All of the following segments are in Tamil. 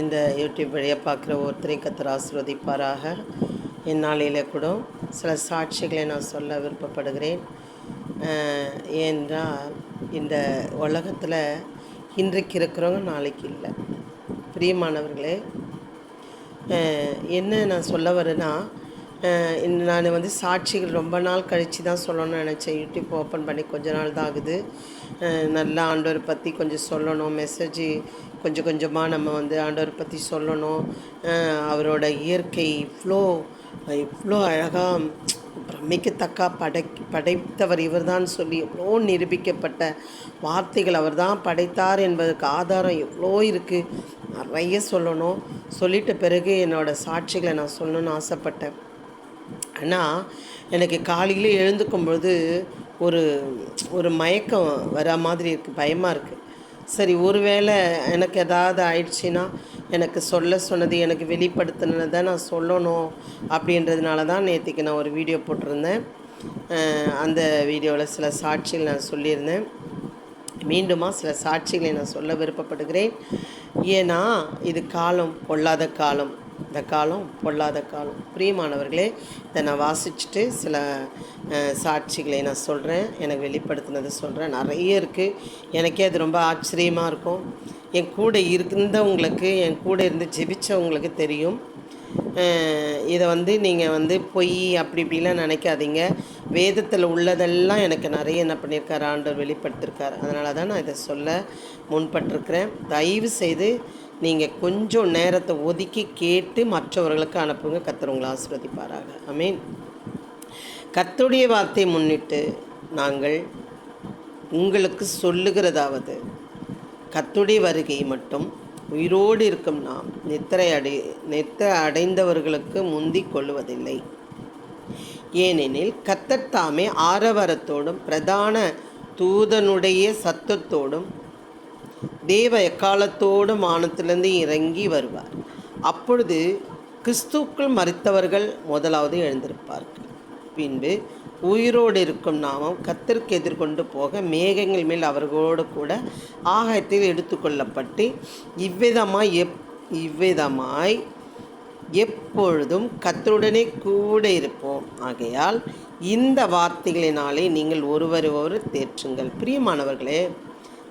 இந்த யூடியூப் வழியாக பார்க்குற ஒருத்தரையும் கத்தர் ஆசிர்வதிப்பாராக. என் நாளையில் கூட சில சாட்சிகளை நான் சொல்ல விருப்பப்படுகிறேன். ஏன்றால் ஏனென்றால் இந்த உலகத்தில் இன்றைக்கு இருக்கிறவங்க நாளைக்கு இல்லை. பிரியமானவர்களே என்ன நான் சொல்ல வரேன்னா இந்த நான் வந்து சாட்சிகள் ரொம்ப நாள் கழித்து தான் சொல்லணும்னு நினச்சேன். யூடியூப் ஓப்பன் பண்ணி கொஞ்ச நாள் தான் ஆகுது. நல்லா ஆண்டவர் பற்றி கொஞ்சம் சொல்லணும். மெசேஜ் கொஞ்சம் கொஞ்சமாக நம்ம வந்து ஆண்டவரை பற்றி சொல்லணும். அவரோட இயற்கை இவ்வளோ இவ்வளோ அழகாக பிரமிக்கத்தக்கா படை படைத்தவர் இவர்தான் சொல்லி எவ்வளோ நிரூபிக்கப்பட்ட வார்த்தைகள் அவர் தான் படைத்தார் என்பதற்கு ஆதாரம் எவ்வளோ இருக்குது நிறைய சொல்லணும். சொல்லிட்ட பிறகு என்னோடய சாட்சிகளை நான் சொல்லணும்னு ஆசைப்பட்டேன். ஆனால் எனக்கு காலையில் எழுந்துக்கும் பொழுது ஒரு ஒரு மயக்கம் வர மாதிரி இருக்குது பயமாக இருக்குது சரி ஒருவேளை எனக்கு ஏதாவது ஆயிடுச்சுன்னா எனக்கு சொல்ல சொன்னது எனக்கு வெளிப்படுத்தினதை நான் சொல்லணும் அப்படின்றதுனால தான் நேற்றுக்கு நான் ஒரு வீடியோ போட்டிருந்தேன். அந்த வீடியோவில் சில சாட்சிகள் நான் சொல்லியிருந்தேன். மீண்டுமா சில சாட்சிகளை நான் சொல்ல விருப்பப்படுகிறேன். ஏன்னா இது காலம் பொல்லாத காலம். இந்த காலம் பொல்லாத காலம். பிரியமானவர்களே இதை நான் வாசிச்சுட்டு சில சாட்சிகளை நான் சொல்கிறேன் எனக்கு வெளிப்படுத்தினதை சொல்கிறேன் நிறைய இருக்குது எனக்கே அது ரொம்ப ஆச்சரியமாக இருக்கும். என் கூட இருந்தவங்களுக்கு என் கூட இருந்து ஜெபிச்சவங்களுக்கு தெரியும். இதை வந்து நீங்கள் வந்து பொய் அப்படி இப்படிலாம் நினைக்காதீங்க. வேதத்தில் உள்ளதெல்லாம் எனக்கு நிறைய என்ன பண்ணியிருக்காரு ஆண்டவர் வெளிப்படுத்திருக்கார் அதனால தான் நான் இதை சொல்ல முன்பட்டிருக்கிறேன். தயவு செய்து நீங்கள் கொஞ்சம் நேரத்தை ஒதுக்கி கேட்டு மற்றவர்களுக்கு அனுப்புங்க. கத்துறவங்களை ஆசீர்வதிப்பாராக. அமீன் கத்துடைய வார்த்தை முன்னிட்டு நாங்கள் உங்களுக்கு சொல்லுகிறதாவது கத்துடைய வருகை மட்டும் உயிரோடு இருக்கும் நாம் நித்திரை அடை நித்திரை அடைந்தவர்களுக்கு முந்திக் கொள்வதில்லை ஏனெனில் கர்த்தர் தாமே ஆரவாரத்தோடும் பிரதான தூதனுடைய சத்தத்தோடும் தேவ எக்காலத்தோடு மானத்திலிருந்து இறங்கி வருவார். அப்பொழுது கிறிஸ்துக்குள் மறித்தவர்கள் முதலாவது எழுந்திருப்பார்கள். பின்பு உயிரோடு இருக்கும் நாமம் கத்திற்கு எதிர்கொண்டு போக மேகங்கள் மேல் அவர்களோடு கூட ஆகாயத்தில் எடுத்துக்கொள்ளப்பட்டு இவ்விதமாய் எப் இவ்விதமாய் எப்பொழுதும் கத்தருடனே கூட இருப்போம். ஆகையால் இந்த வார்த்தைகளினாலே நீங்கள் ஒருவர் ஒருவர் தேற்றுங்கள். பிரியமானவர்களே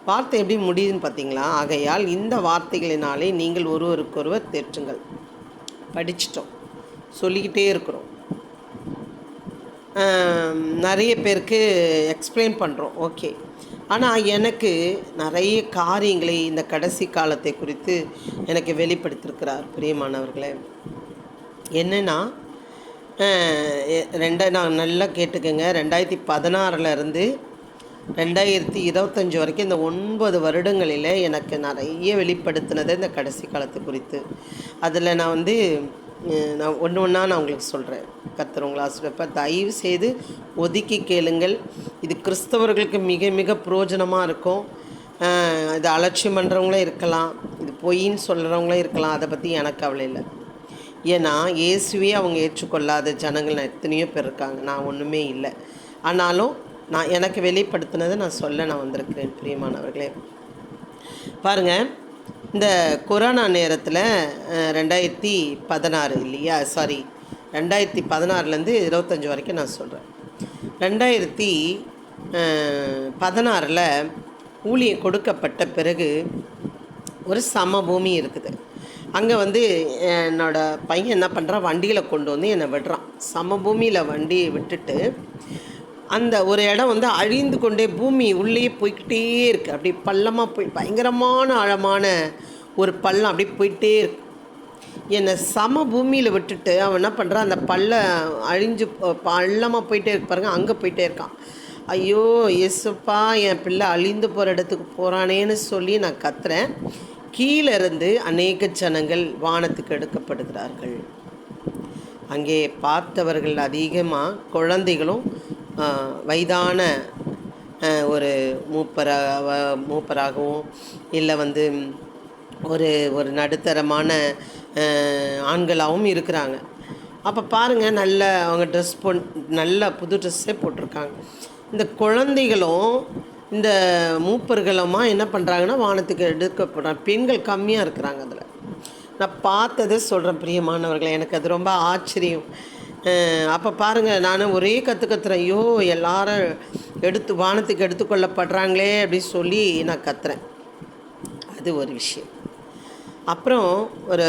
வார்த்தை எப்படி முடியுதுன்னு பார்த்தீங்களா? ஆகையால் இந்த வார்த்தைகளினாலே நீங்கள் ஒருவருக்கொருவர் தேற்றுங்கள். படிச்சிட்டோம். சொல்லிக்கிட்டே இருக்கிறோம். நிறைய பேருக்கு எக்ஸ்பிளைன் பண்ணுறோம் ஓகே. ஆனால் எனக்கு நிறைய காரியங்களை இந்த கடைசி காலத்தை குறித்து எனக்கு வெளிப்படுத்திருக்கிறார் பிரியமானவர்களே. என்னென்னா ரெண்டா நான் நல்லா கேட்டுக்கோங்க. ரெண்டாயிரத்தி பதினாறுல இருந்து ரெண்டாயிரத்தி இருபத்தஞ்சி வரைக்கும் இந்த ஒன்பது வருடங்களில் எனக்கு நிறைய வெளிப்படுத்தினது இந்த கடைசி காலத்து குறித்து. அதில் நான் வந்து நான் ஒன்று ஒன்றா நான் உங்களுக்கு சொல்கிறேன் கத்துறவங்களா ஆசிரியப்ப தயவு செய்து ஒதுக்கி கேளுங்கள். இது கிறிஸ்தவர்களுக்கு மிக மிக பிரயோஜனமாக இருக்கும். இது அலட்சியம் பண்ணுறவங்களும் இருக்கலாம். இது பொய்ன்னு சொல்கிறவங்களும் இருக்கலாம். அதை பற்றி எனக்கு கவலை இல்லை. ஏன்னா இயேசுவே அவங்க ஏற்றுக்கொள்ளாத ஜனங்கள் எத்தனையோ பேர் இருக்காங்க. நான் ஒன்றுமே இல்லை. ஆனாலும் நான் எனக்கு வெளிப்படுத்தினதை நான் சொல்ல நான் வந்திருக்கிறேன் பிரியமானவர்களே. பாருங்கள் இந்த கொரோனா நேரத்தில் ரெண்டாயிரத்தி பதினாறு இல்லையா? சாரி ரெண்டாயிரத்தி பதினாறுலேருந்து இருபத்தஞ்சி வரைக்கும் நான் சொல்கிறேன் ரெண்டாயிரத்தி பதினாறில் ஊழியம் கொடுக்கப்பட்ட பிறகு ஒரு சமபூமி இருக்குது. அங்கே வந்து என்னோடய பையன் என்ன பண்ணுறான் வண்டியில் கொண்டு வந்து என்னை விடுறான். சமபூமியில் வண்டியை விட்டுட்டு அந்த ஒரு இடம் வந்து அழிந்து கொண்டே பூமி உள்ளே போய்கிட்டே இருக்குது அப்படி பள்ளமாக போய் பயங்கரமான ஆழமான ஒரு பள்ளம் அப்படி போயிட்டே இருக்கு. என்னை சம பூமியில் விட்டுட்டு அவன் என்ன பண்ணுறான் அந்த பள்ள அழிஞ்சு பள்ளமாக போயிட்டே இருக்கு பாருங்க அங்கே போயிட்டே இருக்கான். ஐயோ எசுப்பா என் பிள்ளை அழிந்து போகிற இடத்துக்கு போகிறானேன்னு சொல்லி நான் கத்துறேன். கீழே இருந்து அநேக ஜனங்கள் வானத்துக்கு எடுக்கப்படுகிறார்கள். அங்கே பார்த்தவர்கள் அதிகமாக குழந்தைகளும் வயதான ஒரு மூப்பராக மூப்பராகவும் இல்லை வந்து ஒரு ஒரு நடுத்தரமான ஆண்களாகவும் இருக்கிறாங்க. அப்போ பாருங்கள் நல்ல அவங்க ட்ரெஸ் பொன் நல்ல புது ட்ரெஸ்ஸே போட்டிருக்காங்க. இந்த குழந்தைகளும் இந்த மூப்பர்களுமா என்ன பண்ணுறாங்கன்னா வானத்துக்கு எடுக்கப்படுறாங்க பெண்கள் கம்மியாக இருக்கிறாங்க அதில். நான் பார்த்ததை சொல்கிறேன் பிரியமானவர்களை. எனக்கு அது ரொம்ப ஆச்சரியம். அப்போ பாருங்கள் நான் ஒரே கற்று கத்துறேன் ஐயோ எல்லாரும் எடுத்து வானத்துக்கு எடுத்துக்கொள்ளப்படுறாங்களே அப்படின்னு சொல்லி நான் கத்துறேன். அது ஒரு விஷயம். அப்புறம் ஒரு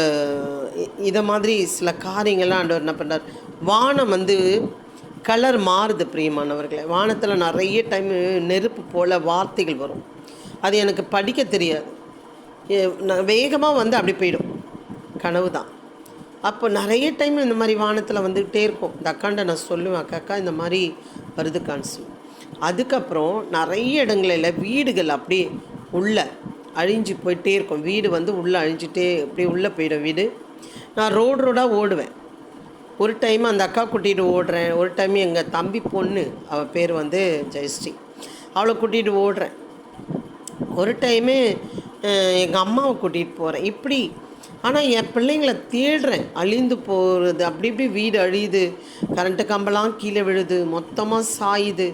இதை மாதிரி சில காரியங்கள்லாம் ஆண்டவர் என்ன பண்ணுறார் வானம் வந்து கலர் மாறுது பிரியமானவர்களே. வானத்தில் நிறைய டைம் நெருப்பு போல் வார்த்தைகள் வரும். அது எனக்கு படிக்க தெரியாது. வேகமாக வந்து அப்படி போயிடும். கனவு தான் அப்போ நிறைய டைம் இந்த மாதிரி வானத்தில் வந்துக்கிட்டே இருக்கும். இந்த அக்காண்ட நான் சொல்லுவேன் அக்கா அக்கா இந்த மாதிரி வருதுக்கான்னு சொல்லி அதுக்கப்புறம் நிறைய இடங்களில் வீடுகள் அப்படியே உள்ள அழிஞ்சு போயிட்டே இருக்கும். வீடு வந்து உள்ளே அழிஞ்சிட்டே அப்படியே உள்ளே போயிடும் வீடு. நான் ரோடு ரோடாக ஓடுவேன். ஒரு டைம் அந்த அக்கா கூட்டிகிட்டு ஓடுறேன். ஒரு டைம் எங்கள் தம்பி பொண்ணு அவள் பேர் வந்து ஜெயஸ்ரீ அவளை கூட்டிகிட்டு ஓடுறேன். ஒரு டைமு எங்கள் அம்மாவை கூட்டிகிட்டு போகிறேன் இப்படி ஆனால் என் பிள்ளைங்களை தேடுறேன். அழிந்து போகிறது அப்படி இப்படி வீடு அழியுது. கரண்ட்டு கம்பெல்லாம் கீழே விழுது மொத்தமாக சாயுது.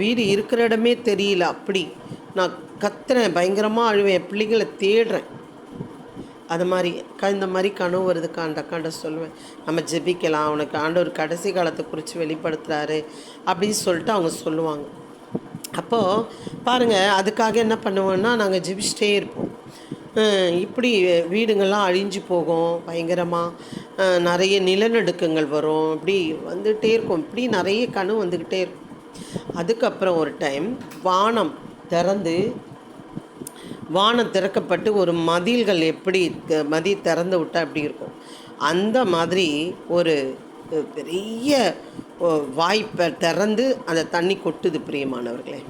வீடு இருக்கிற இடமே தெரியல அப்படி. நான் கத்துறேன் பயங்கரமாக அழுவேன். என் பிள்ளைங்களை தேடுறேன். அது மாதிரி க இந்த மாதிரி கனவு வருதுக்கா அந்த அக்காண்ட சொல்லுவேன். நம்ம ஜெபிக்கலாம் அவனுக்கு ஆண்டவர் கடைசி காலத்தை குறித்து வெளிப்படுத்துகிறாரு அப்படின்னு சொல்லிட்டு அவங்க சொல்லுவாங்க. அப்போது பாருங்கள் அதுக்காக என்ன பண்ணுவோன்னா நாங்கள் ஜெபிச்சிட்டே இருப்போம். இப்படி வீடுங்கள்லாம் அழிஞ்சு போகும் பயங்கரமாக நிறைய நிலநடுக்கங்கள் வரும். இப்படி வந்துகிட்டே இருக்கும். இப்படி நிறைய கனவு வந்துக்கிட்டே இருக்கும். அதுக்கப்புறம் ஒரு டைம் வானம் திறந்து வானம் திறக்கப்பட்டு ஒரு மதில்கள் எப்படி மதி திறந்து விட்டால் எப்படி இருக்கும்? அந்த மாதிரி ஒரு பெரிய வாய்ப்பை திறந்து அந்த தண்ணி கொட்டுது பிரியமானவர்களே.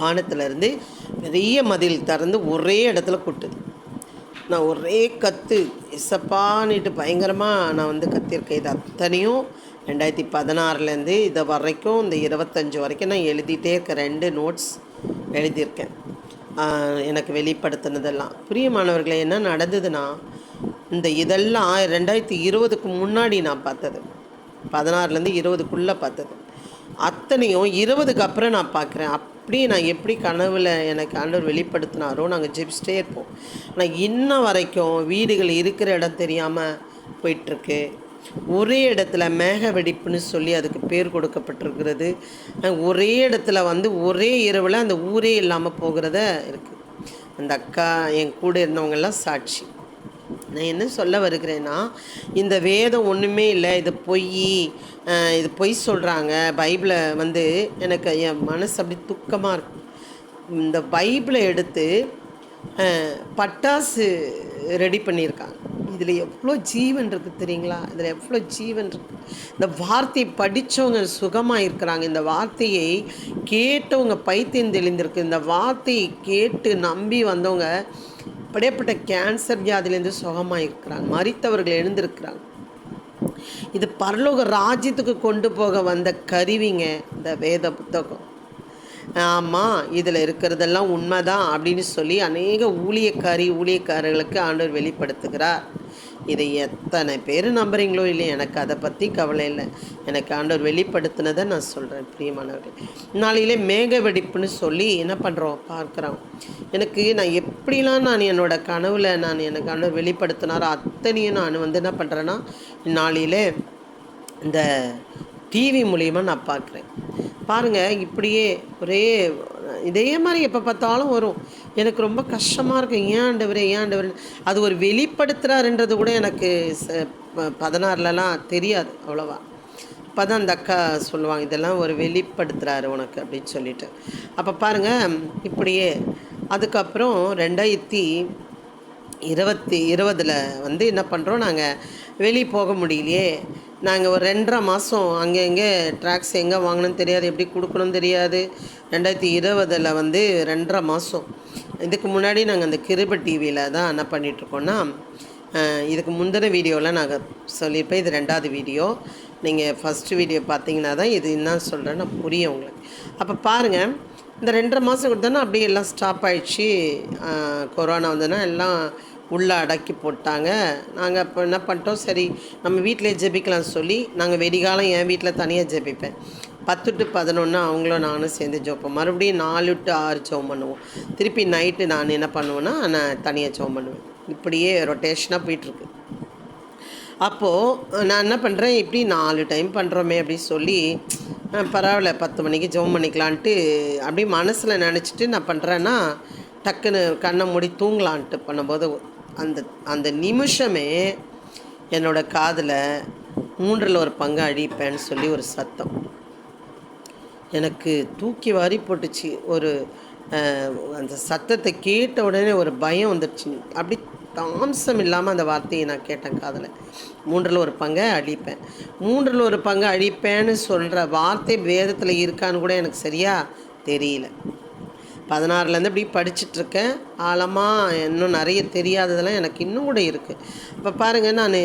வானத்திலேருந்து பெரிய மதில் திறந்து ஒரே இடத்துல கொட்டுது. நான் ஒரே கத்து இசப்பான்னுட்டு பயங்கரமாக நான் வந்து கத்திருக்கேன் இது அத்தனையும் ரெண்டாயிரத்தி பதினாறுலேருந்து இதை வரைக்கும் இந்த இருபத்தஞ்சு வரைக்கும் நான் எழுதிட்டே இருக்கேன். ரெண்டு நோட்ஸ் எழுதியிருக்கேன். எனக்கு வெளிப்படுத்தினதெல்லாம். பிரியமானவர்களே என்ன நடந்ததுன்னா இந்த இதெல்லாம் ரெண்டாயிரத்தி இருபதுக்கு முன்னாடி நான் பார்த்தது. பதினாறுலேருந்து இருபதுக்குள்ளே பார்த்தது. அத்தனையும் இருபதுக்கு அப்புறம் நான் பார்க்குறேன். அப்படி நான் எப்படி கனவில் எனக்கு ஆண்டவர் வெளிப்படுத்தினாரோ நாங்கள் ஜெபிச்சிட்டே இருப்போம். ஆனால் இன்ன வரைக்கும் வீடுகள் இருக்கிற இடம் தெரியாமல் போயிட்டுருக்கு. ஒரே இடத்துல மேக வெடிப்புன்னு சொல்லி அதுக்கு பேர் கொடுக்கப்பட்டிருக்கிறது. ஒரே இடத்துல வந்து ஒரே இரவில் அந்த ஊரே இல்லாமல் போகிறத இருக்குது அந்த அக்கா என் கூட இருந்தவங்கெல்லாம் சாட்சி. நான் என்ன சொல்ல வருகிறேன்னா இந்த வேதம் ஒன்றுமே இல்லை இது பொய் இது பொய் சொல்கிறாங்க பைபிளை வந்து எனக்கு என் மனசு அப்படி துக்கமாக இருக்கு. இந்த பைபிளை எடுத்து பட்டாசு ரெடி பண்ணியிருக்காங்க. இதில் எவ்வளோ ஜீவன் இருக்குது தெரியுங்களா? இதில் எவ்வளோ ஜீவன் இருக்குது இந்த வார்த்தையை படித்தவங்க சுகமாக இருக்கிறாங்க. இந்த வார்த்தையை கேட்டவங்க பைத்தியம் தெளிந்திருக்கு. இந்த வார்த்தையை கேட்டு நம்பி வந்தவங்க அப்படியேப்பட்ட கேன்சர் வியாதியிலேருந்து சுகமாக இருக்கிறாங்க மறித்தவர்கள் எழுந்திருக்கிறாங்க. இது பரலோக ராஜ்யத்துக்கு கொண்டு போக வந்த கருவிங்க இந்த வேத புத்தகம். ஆமாம் இதில் இருக்கிறதெல்லாம் உண்மைதான் அப்படின்னு சொல்லி அநேக ஊழியக்காரி ஊழியக்காரர்களுக்கு ஆண்டவர் வெளிப்படுத்துகிறார். இதை எத்தனை பேர் நம்புறீங்களோ இல்லை எனக்கு அதை பற்றி கவலை இல்லை. எனக்கு ஆண்டவர் வெளிப்படுத்தினதை நான் சொல்கிறேன் பிரியமானவர்கள். நாளையிலே மேக வெடிப்புன்னு சொல்லி என்ன பண்ணுறோம் பார்க்குறோம். எனக்கு நான் எப்படிலாம் நான் என்னோட கனவில் நான் எனக்கு ஆண்டவர் வெளிப்படுத்தினாரோ அத்தனையும் நான் வந்து என்ன பண்ணுறேன்னா நாளையிலே இந்த டிவி மூலிமா நான் பார்க்குறேன். பாருங்கள் இப்படியே ஒரே இதே மாதிரி எப்போ பார்த்தாலும் வரும். எனக்கு ரொம்ப கஷ்டமாக இருக்கும் ஏன் ஆண்டவர் ஏன் ஆண்டவர்? அது ஒரு வெளிப்படுத்துகிறாருன்றது கூட எனக்கு ச- பதினாறுலலாம் தெரியாது அவ்வளோவா. அப்போ தான் அந்த அக்கா சொல்லுவாங்க இதெல்லாம் ஒரு வெளிப்படுத்துகிறாரு உனக்கு அப்படின்னு சொல்லிட்டு. அப்போ பாருங்கள் இப்படியே அதுக்கப்புறம் ரெண்டாயிரத்தி இருபத்தி இருபதில் வந்து என்ன பண்ணுறோம் நாங்கள் வெளியே போக முடியலையே. நாங்கள் ஒரு ரெண்டரை மாதம் அங்கே எங்கே ட்ராக்ஸ் எங்கே வாங்கணும்னு தெரியாது எப்படி கொடுக்கணும்னு தெரியாது. ரெண்டாயிரத்தி இருபதில் வந்து ரெண்டரை மாதம் இதுக்கு முன்னாடி நாங்கள் அந்த கிருப டிவியில் தான் என்ன பண்ணிகிட்ருக்கோன்னா இதுக்கு முந்தின வீடியோவில் நாங்கள் சொல்லியிருப்பேன் இது ரெண்டாவது வீடியோ. நீங்கள் ஃபஸ்ட்டு வீடியோ பார்த்தீங்கன்னா தான் இது என்ன சொல்கிறேன்னு புரியும் உங்களுக்கு. அப்போ பாருங்கள் இந்த ரெண்டரை மாதம் கொடுத்தோன்னா அப்படியே எல்லாம் ஸ்டாப் ஆயிடுச்சு. கொரோனா வந்ததுன்னா எல்லாம் உள்ளே அடக்கி போட்டாங்க. நாங்கள் இப்போ என்ன பண்ணிட்டோம்? சரி நம்ம வீட்டிலே ஜெபிக்கலாம்னு சொல்லி நாங்கள் வெடிகாலம் என் வீட்டில் தனியாக ஜெபிப்பேன். பத்து டு பதினொன்று அவங்களும் நானும் சேர்ந்து ஜோப்போம் மறுபடியும் நாலு டு ஆறு ஜோம் பண்ணுவோம். திருப்பி நைட்டு நான் என்ன பண்ணுவேன்னா நான் தனியாக ஜோம் பண்ணுவேன். இப்படியே ரொட்டேஷனாக போயிட்டுருக்கு. அப்போது நான் என்ன பண்ணுறேன் இப்படி நாலு டைம் பண்ணுறோமே அப்படின்னு சொல்லி பரவாயில்ல பத்து மணிக்கு ஜோம் பண்ணிக்கலான்ட்டு அப்படியே மனசில் நினச்சிட்டு நான் பண்ணுறேன்னா டக்குன்னு கண்ணை மூடி தூங்கலான்ட்டு பண்ணும்போது அந்த அந்த நிமிஷமே என்னோட காதில் மூன்றில் ஒரு பங்கு அழிப்பேன்னு சொல்லி ஒரு சத்தம். எனக்கு தூக்கி வாரி போட்டுச்சு. ஒரு அந்த சத்தத்தை கேட்ட உடனே ஒரு பயம் வந்துடுச்சு அப்படி தாம்சம் இல்லாமல் அந்த வார்த்தையை நான் கேட்டேன் காதில். மூன்றில் ஒரு பங்கை அழிப்பேன் மூன்றில் ஒரு பங்கை அழிப்பேன்னு சொல்கிற வார்த்தை வேதத்தில் இருக்கான்னு கூட எனக்கு சரியாக தெரியல. பதினாறுலேருந்து இப்படி படிச்சிட்டுருக்கேன் ஆழமாக இன்னும் நிறைய தெரியாததெல்லாம் எனக்கு இன்னும் கூட இருக்குது இப்போ பாருங்கள் நான்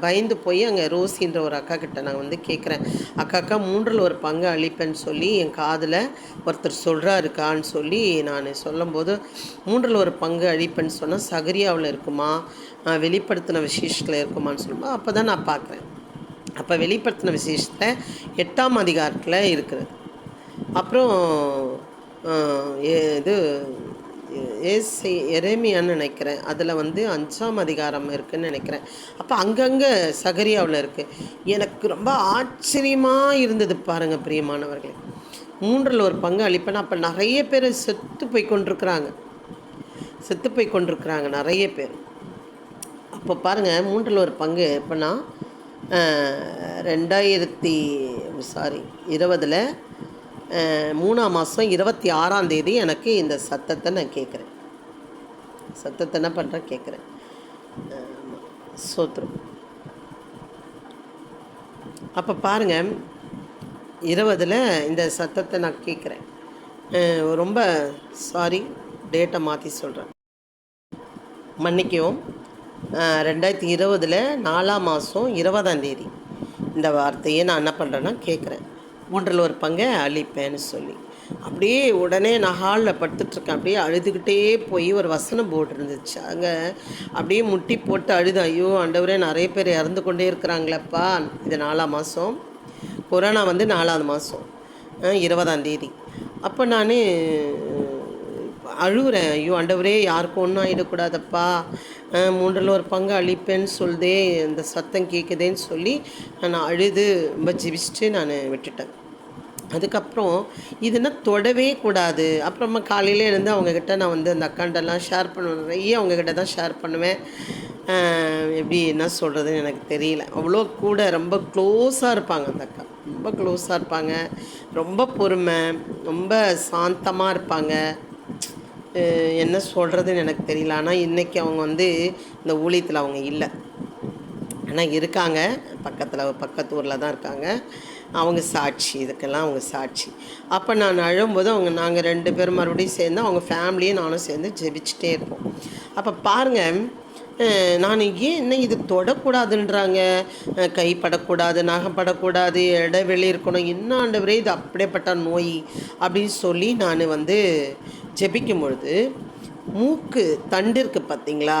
பயந்து போய் அங்கே ரோசின்ற ஒரு அக்கா கிட்ட நான் வந்து கேட்குறேன் அக்காக்கா மூன்றில் ஒரு பங்கு அழிப்பேன்னு சொல்லி என் காதில் ஒருத்தர் சொல்கிறாருக்கான்னு சொல்லி நான் சொல்லும்போது மூன்றில் ஒரு பங்கு அழிப்பேன்னு சொன்னால் சகரியாவில் இருக்குமா? வெளிப்படுத்தின விசேஷத்தில் இருக்குமான்னு சொல்லும்போது அப்போ தான் நான் பார்க்குறேன் அப்போ வெளிப்படுத்தின விசேஷத்தில் எட்டாம் அதிகாரத்தில் இருக்கிறது. அப்புறம் இது ஏசி எரேமியான்னு நினைக்கிறேன். அதில் வந்து அஞ்சாம் அதிகாரம் இருக்குதுன்னு நினைக்கிறேன். அப்போ அங்கங்கே சகரியாவில் இருக்குது எனக்கு ரொம்ப ஆச்சரியமாக இருந்தது பாருங்கள் பிரியமானவர்களே. மூன்றில் ஒரு பங்கு அளிப்பேன். அப்போ நிறைய பேர் செத்து போய் கொண்டிருக்கிறாங்க. செத்து போய் கொண்டிருக்கிறாங்க நிறைய பேர். அப்போ பாருங்கள் மூன்றில் ஒரு பங்கு எப்போனா ரெண்டாயிரத்தி சாரி இருபதில் மூணாம் மாதம் இருபத்தி ஆறாம் தேதி எனக்கு இந்த சத்தத்தை நான் கேட்குறேன். சத்தத்தை என்ன பண்ணுறேன் கேட்குறேன். சோத்ரம் அப்போ பாருங்கள் இருபதில் இந்த சத்தத்தை நான் கேட்குறேன். ரொம்ப சாரி டேட்டை மாற்றி சொல்கிறேன் மன்னிக்கவும் ரெண்டாயிரத்தி இருபதில் நாலாம் மாதம் இருபதாம் தேதி இந்த வார்த்தையை நான் என்ன பண்ணுறேன்னா கேட்குறேன். மூன்றில் ஒரு பங்கை அழிப்பேன்னு சொல்லி. அப்படியே உடனே நான் ஹாலில் படுத்துட்ருக்கேன். அப்படியே அழுதுகிட்டே போய் ஒரு வசனம் போர்டு இருந்துச்சு. அங்கே அப்படியே முட்டி போட்டு அழுது ஐயோ ஆண்டவரே நிறைய பேர் இறந்து கொண்டே இருக்கிறாங்களேப்பா. இது நாலாம் மாதம் கொரோனா வந்து நாலாவது மாதம் இருபதாம் தேதி. அப்போ நான் அழுகுறேன் ஐயோ ஆண்டவரே யாருக்கும் ஒன்றும் ஆகிடக்கூடாதப்பா மூன்றில் ஒரு பங்கு அழிப்பேன்னு சொல்லுதே இந்த சத்தம் கேட்குதேன்னு சொல்லி நான் அழுது ரொம்ப ஜிபிச்சுட்டு நான் விட்டுட்டேன். அதுக்கப்புறம் இதுனா தொடவே கூடாது. அப்புறமா காலையில் இருந்து அவங்கக்கிட்ட நான் வந்து அந்த அக்காண்டெல்லாம் ஷேர் பண்ணுவேன். நிறைய அவங்கக்கிட்ட தான் ஷேர் பண்ணுவேன். எப்படி என்ன சொல்கிறதுன்னு எனக்கு தெரியல. அவ்வளோ கூட ரொம்ப க்ளோஸாக இருப்பாங்க அந்த அக்கா. ரொம்ப க்ளோஸாக இருப்பாங்க. ரொம்ப பொறுமை ரொம்ப சாந்தமாக இருப்பாங்க. என்ன சொல்கிறதுன்னு எனக்கு தெரியல. ஆனால் இன்றைக்கி அவங்க வந்து இந்த ஊழியத்தில் அவங்க இல்லை. ஆனால் இருக்காங்க. பக்கத்தில் பக்கத்து ஊரில் தான் இருக்காங்க. அவங்க சாட்சி இதுக்கெல்லாம் அவங்க சாட்சி. அப்போ நான் அழும்போது அவங்க நாங்கள் ரெண்டு பேரும் மறுபடியும் சேர்ந்து அவங்க ஃபேமிலியும் நானும் சேர்ந்து ஜெபிச்சுட்டே இருப்போம். அப்போ பாருங்கள் நான் ஏன் என்ன இது தொடக்கூடாதுன்றாங்க? கைப்படக்கூடாது நகைப்படக்கூடாது இடைவெளி இருக்கணும் என்ன ஆண்டவரே இது அப்படியேப்பட்ட நோய் அப்படின்னு சொல்லி நான் வந்து ஜெபிக்கும் பொழுது மூக்கு தண்டு இருக்குது பார்த்தீங்களா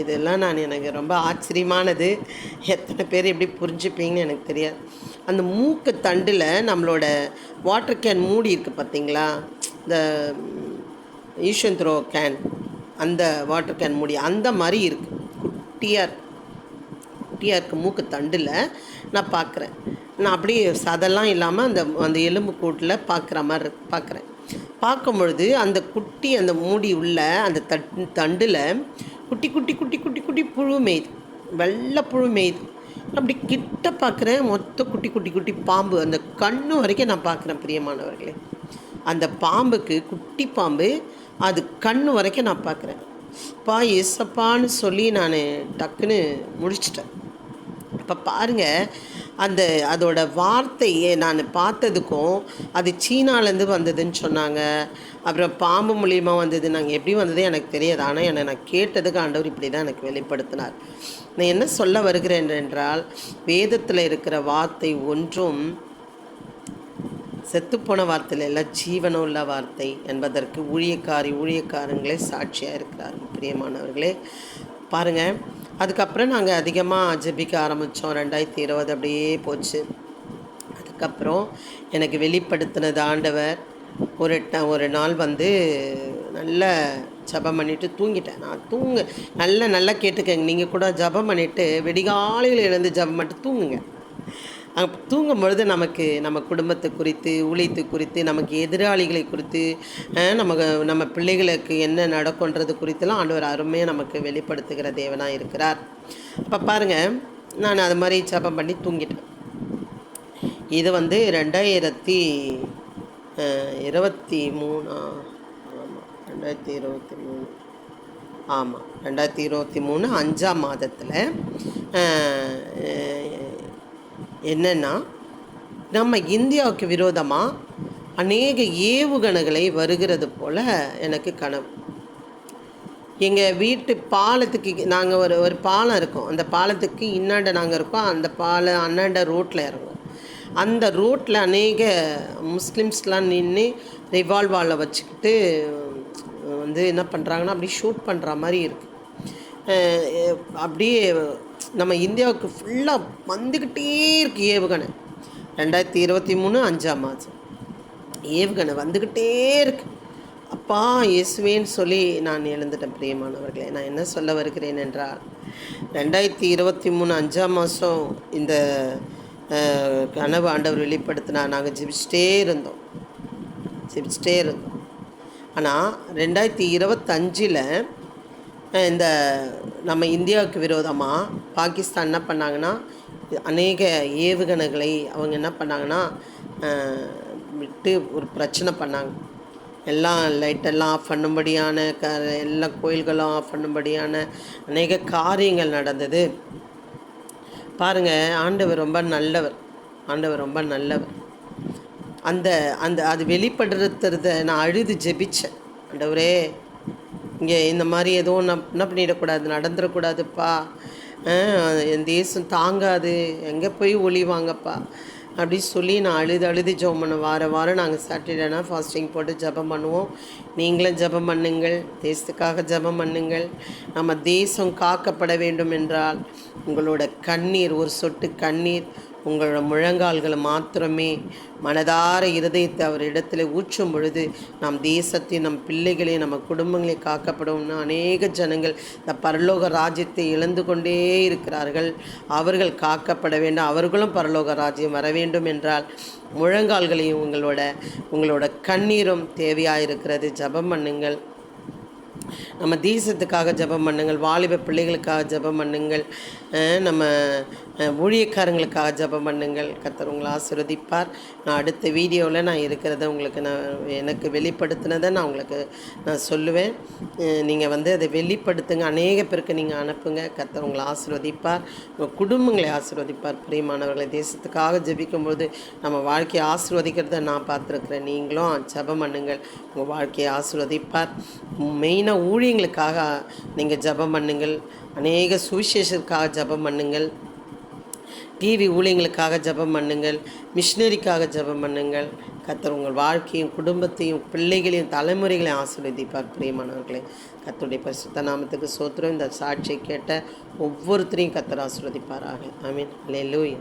இதெல்லாம் நான் எனக்கு ரொம்ப ஆச்சரியமானது. எத்தனை பேர் எப்படி புரிஞ்சுப்பீங்கன்னு எனக்கு தெரியாது. அந்த மூக்கு தண்டில் நம்மளோட வாட்டர் கேன் மூடி இருக்குது பார்த்தீங்களா இந்த ஈஷன் த்ரோ கேன் அந்த வாட்டர் கேன் மூடி அந்த மாதிரி இருக்குது குட்டியாக இருக்கு. குட்டியாக இருக்க மூக்கு தண்டில். நான் பார்க்குறேன் நான் அப்படியே சதெல்லாம் இல்லாமல் அந்த அந்த எலும்பு கூட்டில் பார்க்குற மாதிரி இருக்கு- பார்க்குறேன் பார்க்கும் பொழுது அந்த குட்டி அந்த மூடி உள்ள அந்த தட் தண்டில் குட்டி குட்டி குட்டி குட்டி குட்டி புழு மேய்து. வெள்ளை புழு மேய்து. அப்படி கிட்ட பார்க்குறேன் மொத்த குட்டி குட்டி குட்டி பாம்பு அந்த கண்ணு வரைக்கும் நான் பார்க்குறேன் பிரியமானவர்களே. அந்த பாம்புக்கு குட்டி பாம்பு அது கண்ணு வரைக்கும் நான் பார்க்குறேன். பா எசப்பான்னு சொல்லி நான் டக்குன்னு முடிச்சிட்டேன். அப்போ பாருங்கள் அந்த அதோட வார்த்தையை நான் பார்த்ததுக்கும் அது சீனாலேருந்து வந்ததுன்னு சொன்னாங்க. அப்புறம் பாம்பு மூலியமாக வந்தது நாங்கள் எப்படி வந்தது எனக்கு தெரியாது. ஆனால் என்னை நான் கேட்டதுக்கு ஆண்டவர் இப்படி தான் எனக்கு வெளிப்படுத்தினார். நான் என்ன சொல்ல வருகிறேன் என்றால் வேதத்தில் இருக்கிற வார்த்தை ஒன்றும் செத்துப்போன வார்த்தையில் எல்லாம் ஜீவனுள்ள வார்த்தை என்பதற்கு ஊழியக்காரி ஊழியக்காரங்களே சாட்சியாக இருக்கிறார் பிரியமானவர்களே. பாருங்கள் அதுக்கப்புறம் நாங்கள் அதிகமாக ஜெபிக்க ஆரம்பித்தோம் ரெண்டாயிரத்தி இருபது அப்படியே போச்சு. அதுக்கப்புறம் எனக்கு வெளிப்படுத்தினது ஆண்டவர் ஒரு ட ஒரு நாள் வந்து நல்ல ஜபம் பண்ணிவிட்டு தூங்கிட்டேன். நான் தூங்க நல்ல நல்லா கேட்டுக்கங்க. நீங்கள் கூட ஜபம் பண்ணிவிட்டு வெடிகாலையில் எழுந்து ஜபம் பண்ணிட்டு தூங்குங்க. அங்கே தூங்கும் பொழுது நமக்கு நம்ம குடும்பத்தை குறித்து ஊழியத்தை குறித்து நமக்கு எதிராளிகளை குறித்து நமக்கு நம்ம பிள்ளைகளுக்கு என்ன நடக்கும்ன்றது குறித்தெல்லாம் ஆண்டவர் அருமையாக நமக்கு வெளிப்படுத்துகிற தேவனாக இருக்கிறார். அப்போ பாருங்கள் நான் அது மாதிரி ஜபம் பண்ணி தூங்கிட்டேன். இது வந்து ரெண்டாயிரத்தி இருபத்தி மூணா ஆமாம் ரெண்டாயிரத்தி இருபத்தி மூணு. ஆமாம் ரெண்டாயிரத்தி இருபத்தி மூணு அஞ்சாம் மாதத்தில் என்னென்னா நம்ம இந்தியாவுக்கு விரோதமாக அநேக ஏவுகணைகளை வருகிறது போல் எனக்கு கனவு. எங்கள் வீட்டு பாலத்துக்கு நாங்கள் ஒரு ஒரு பாலம் இருக்கோம். அந்த பாலத்துக்கு இன்னாண்ட நாங்கள் இருக்கோம். அந்த பாலம் அண்ணாண்ட ரோட்டில் இறங்குவோம். அந்த ரோட்டில் அநேக முஸ்லிம்ஸ்லாம் நின்று ரிவால்வாவில் வச்சுக்கிட்டு வந்து என்ன பண்ணுறாங்கன்னா அப்படி ஷூட் பண்ணுற மாதிரி இருக்குது அப்படியே நம்ம இந்தியாவுக்கு ஃபுல்லாக வந்துக்கிட்டே இருக்குது ஏவுகணை. ரெண்டாயிரத்தி இருபத்தி மூணு அஞ்சாம் மாதம். ஏவுகணை வந்துக்கிட்டே இருக்கு. அப்பா இயேசுவேன்னு சொல்லி நான் எழுந்துட்டேன் பிரியமானவர்களே. நான் என்ன சொல்ல வருகிறேன் என்றால் ரெண்டாயிரத்தி இருபத்தி மூணு அஞ்சாம் மாதம் இந்த கனவு ஆண்டவர் வெளிப்படுத்தினா நாங்கள் ஜெபிச்சிட்டே இருந்தோம். ஜெபிச்சிட்டே இருந்தோம். ஆனால் ரெண்டாயிரத்தி இருபத்தஞ்சில் இந்த நம்ம இந்தியாவுக்கு விரோதமாக பாகிஸ்தான் என்ன பண்ணாங்கன்னா அநேக ஏவுகணைகளை அவங்க என்ன பண்ணாங்கன்னா விட்டு ஒரு பிரச்சனை பண்ணாங்க. எல்லாம் லைட்டெல்லாம் ஆஃப் பண்ணும்படியான க எல்லா கோயில்களும் ஆஃப் பண்ணும்படியான அநேக காரியங்கள் நடந்தது. பாருங்கள் ஆண்டவர் ரொம்ப நல்லவர். ஆண்டவர் ரொம்ப நல்லவர். அந்த அந்த அது வெளிப்படுத்துறத நான் அழுது ஜெபிச்சேன். ஆண்டவரே இங்கே இந்த மாதிரி எதுவும் நான் என்ன பண்ணிடக்கூடாது நடந்துடக்கூடாதுப்பா. அஹ், என் தேசம் தாங்காது. எங்கே போய் ஒளிவாங்கப்பா அப்படி சொல்லி நான் அழுது அழுது ஜெபம் பண்ண வார வாரம் நாங்கள் சாட்டர்டேனா ஃபாஸ்டிங் போட்டு ஜெபம் பண்ணுவோம். நீங்களும் ஜெபம் பண்ணுங்கள். தேசத்துக்காக ஜெபம் பண்ணுங்கள். நம்ம தேசம் காக்கப்பட வேண்டும் என்றால் உங்களோட கண்ணீர் ஒரு சொட்டு கண்ணீர் உங்களோட முழங்கால்களை மாத்திரமே மனதார இருதயத்தை அவர் இடத்துல ஊற்றும் பொழுது நம் தேசத்தையும் நம் பிள்ளைகளையும் நம்ம குடும்பங்களை காக்கப்படும்னு அநேக ஜனங்கள் இந்த பரலோக ராஜ்யத்தை இழந்து கொண்டே இருக்கிறார்கள். அவர்கள் காக்கப்பட வேண்டும். அவர்களும் பரலோக ராஜ்யம் வர வேண்டும் என்றால் முழங்கால்களையும் உங்களோட உங்களோட கண்ணீரும் தேவையாக இருக்கிறது ஜெபம் பண்ணுங்கள். நம்ம தேசத்துக்காக ஜபம் பண்ணுங்கள் வாலிப பிள்ளைகளுக்காக ஜெபம் பண்ணுங்கள் நம்ம ஊழியக்காரங்களுக்காக ஜெபம் பண்ணுங்கள். கத்தர் உங்களை ஆசிர்வதிப்பார். நான் அடுத்த வீடியோவில் நான் இருக்கிறத உங்களுக்கு நான் எனக்கு வெளிப்படுத்தினதை நான் உங்களுக்கு நான் சொல்லுவேன். நீங்கள் வந்து அதை வெளிப்படுத்துங்க. அநேக பேருக்கு நீங்கள் அனுப்புங்க. கத்தர் உங்களை ஆசிர்வதிப்பார். உங்கள் குடும்பங்களை ஆசீர்வதிப்பார். பிரியமானவர்களை தேசத்துக்காக ஜெபிக்கும்போது நம்ம வாழ்க்கையை ஆசிர்வதிக்கிறத நான் பார்த்துருக்குறேன். நீங்களும் ஜெபம் பண்ணுங்கள். உங்கள் வாழ்க்கையை ஆசிர்வதிப்பார். மெயினாக ஊழியங்களுக்காக நீங்கள் ஜெபம் பண்ணுங்கள். அநேக சுவிசேஷத்துக்காக ஜெபம் பண்ணுங்கள். டிவி ஊழியங்களுக்காக ஜெபம் பண்ணுங்கள். மிஷினரிக்காக ஜெபம் பண்ணுங்கள். கத்தர் உங்கள் வாழ்க்கையும் குடும்பத்தையும் பிள்ளைகளையும் தலைமுறைகளையும் ஆசீர்வதிப்பார் பிரியமானவர்களே. கத்தருடைய பரிசுத்த நாமத்துக்கு சோத்திரம். இந்த சாட்சியை கேட்ட ஒவ்வொருத்தரையும் கத்தர் ஆசீர்வதிப்பாராக. ஐ மீன் லூயா